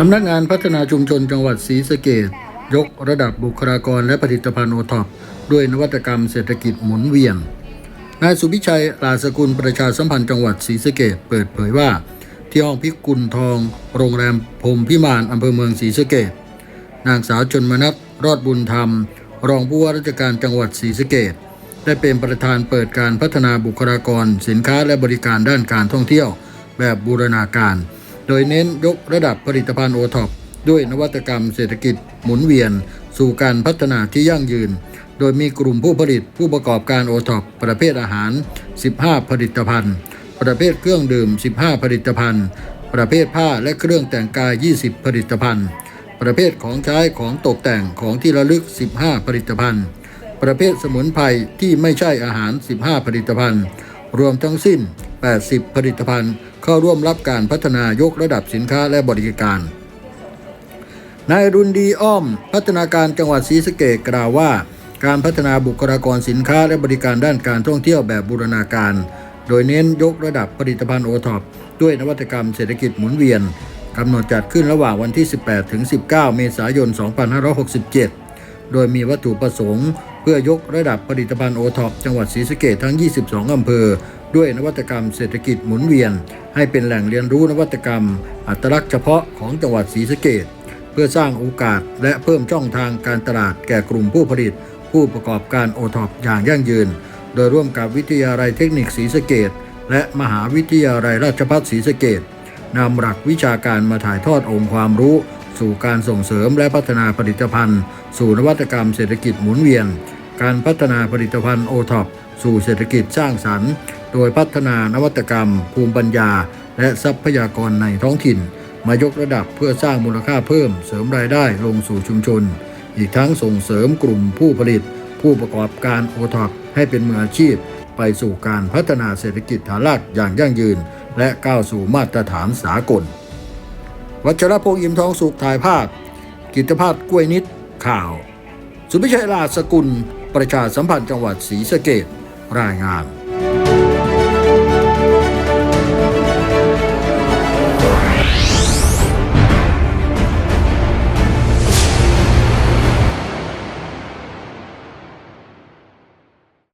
สำนักงานพัฒนาชุมชนจังหวัดศรีสะเกดยกระดับบุคลากรและผลิตภัณฑ์โอท็อปด้วยนวัตกรรมเศรษฐกิจหมุนเวียน นายสุพิชัยลาสกุลประชาสัมพันธ์จังหวัดศรีสะเกดเปิดเผยว่า ที่ห้องพิกุลทอง โรงแรมพรมพิมานอำเภอเมืองศรีสะเกดนางสาวชนมนัทรอดบุญธรรม รองผู้ว่าราชการจังหวัดศรีสะเกดได้เป็นประธานเปิดการพัฒนาบุคลากร สินค้าและบริการด้านการท่องเที่ยว แบบบูรณาการ โดยเน้นยกระดับผลิตภัณฑ์โอท็อปด้วยนวัตกรรมเศรษฐกิจหมุนเวียน สู่การพัฒนาที่ยั่งยืน โดยมีกลุ่มผู้ผลิตผู้ประกอบการโอท็อปประเภทอาหาร 15 ผลิตภัณฑ์ ประเภทเครื่องดื่ม 15 ผลิตภัณฑ์ ประเภทผ้าและเครื่องแต่งกาย 20 ผลิตภัณฑ์ ประเภทของใช้ของตกแต่งของที่ระลึก 15 ผลิตภัณฑ์ ประเภทสมุนไพรที่ไม่ใช่อาหาร 15 ผลิตภัณฑ์ รวมทั้งสิ้น 80 ผลิตภัณฑ์ เข้าร่วมรับการพัฒนายกระดับสินค้าและบริการนายรุนดีอ้อม พัฒนาการจังหวัดศรีสะเกษกล่าวว่า การพัฒนาบุคลากรสินค้าและบริการด้านการท่องเที่ยวแบบบูรณาการ โดยเน้นยกระดับผลิตภัณฑ์โอท็อปด้วยนวัตกรรมเศรษฐกิจหมุนเวียนกำหนดจัดขึ้นระหว่างวันที่ 18 ถึง 19 เมษายน 2567 โดยมีวัตถุประสงค์เพื่อยกระดับผลิตภัณฑ์โอท็อปจังหวัดศรีสะเกษทั้ง 22 อำเภอ ด้วยนวัตกรรมเศรษฐกิจหมุนเวียน ให้เป็นแหล่งเรียนรู้นวัตกรรม อัตลักษณ์เฉพาะของจังหวัดศรีสะเกษเพื่อสร้างโอกาสและเพิ่มช่องทางการตลาดแก่กลุ่มผู้ผลิต ผู้ประกอบการโอท็อปอย่างยั่งยืน โดยร่วมกับวิทยาลัยเทคนิคศรีสะเกดและมหาวิทยาลัยราชภัฏศรีสะเกดนำหลักวิชาการมาถ่ายทอดองค์ความรู้ สู่การส่งเสริมและพัฒนาผลิตภัณฑ์ สู่นวัตกรรมเศรษฐกิจหมุนเวียน การพัฒนาผลิตภัณฑ์โอท็อปสู่เศรษฐกิจสร้างสรรค์ โดยพัฒนานวัตกรรม ภูมิปัญญา และทรัพยากรในท้องถิ่น มายกระดับเพื่อสร้างมูลค่าเพิ่มเสริมรายได้ลงสู่ชุมชน อีกทั้งส่งเสริมกลุ่มผู้ผลิต ผู้ประกอบการโอท็อปให้เป็นมืออาชีพ ไปสู่การพัฒนาเศรษฐกิจฐานรากอย่างยั่งยืน และก้าวสู่มาตรฐานสากล วัชรพงษ์อิ่มทองสุขถ่ายภาพ กิตภาพกล้วยนิดข่าว สุพิชัยลาสกุล ประชาสัมพันธ์จังหวัดศรีสะเกดรายงาน